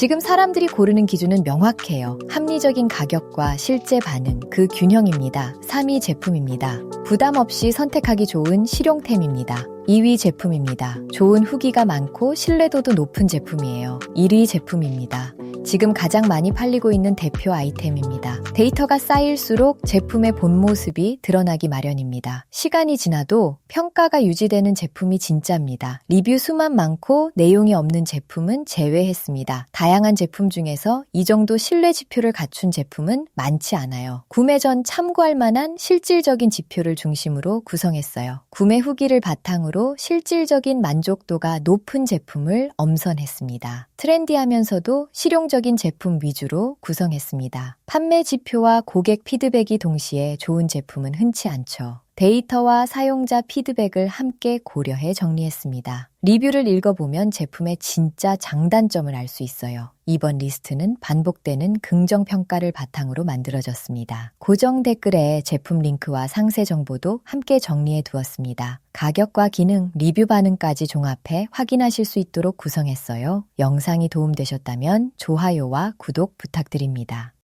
지금 사람들이 고르는 기준은 명확해요. 합리적인 가격과 실제 반응, 그 균형입니다. 3위 제품입니다. 부담 없이 선택하기 좋은 실용템입니다. 2위 제품입니다. 좋은 후기가 많고 신뢰도도 높은 제품이에요. 1위 제품입니다. 지금 가장 많이 팔리고 있는 대표 아이템입니다. 데이터가 쌓일수록 제품의 본 모습이 드러나기 마련입니다. 시간이 지나도 평가가 유지되는 제품이 진짜입니다. 리뷰 수만 많고 내용이 없는 제품은 제외했습니다. 다양한 제품 중에서 이 정도 신뢰 지표를 갖춘 제품은 많지 않아요. 구매 전 참고할 만한 실질적인 지표를 중심으로 구성했어요. 구매 후기를 바탕으로 실질적인 만족도가 높은 제품을 엄선했습니다. 트렌디하면서도 실용 적인 제품 위주로 구성했습니다. 판매 지표와 고객 피드백이 동시에 좋은 제품은 흔치 않죠. 데이터와 사용자 피드백을 함께 고려해 정리했습니다. 리뷰를 읽어보면 제품의 진짜 장단점을 알 수 있어요. 이번 리스트는 반복되는 긍정 평가를 바탕으로 만들어졌습니다. 고정 댓글에 제품 링크와 상세 정보도 함께 정리해 두었습니다. 가격과 기능, 리뷰 반응까지 종합해 확인하실 수 있도록 구성했어요. 영상이 도움되셨다면 좋아요와 구독 부탁드립니다.